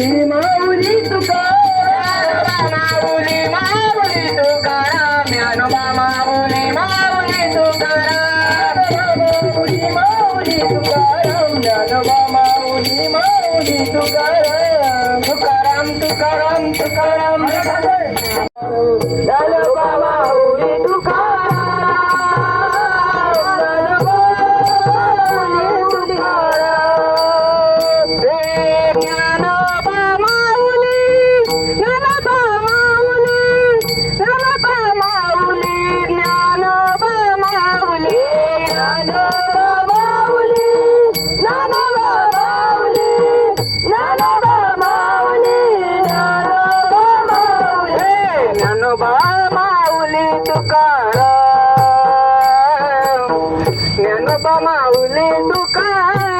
माऊली माऊली तुका माऊली माऊली तुकाराम ज्ञानोबा माऊली माऊली तुकाराम माऊली माऊली तुकाराम ज्ञानोबा माऊली माऊली तुकाराम तुकाराम तुकाराम तुकाराम पाऊले तुका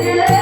Yeah.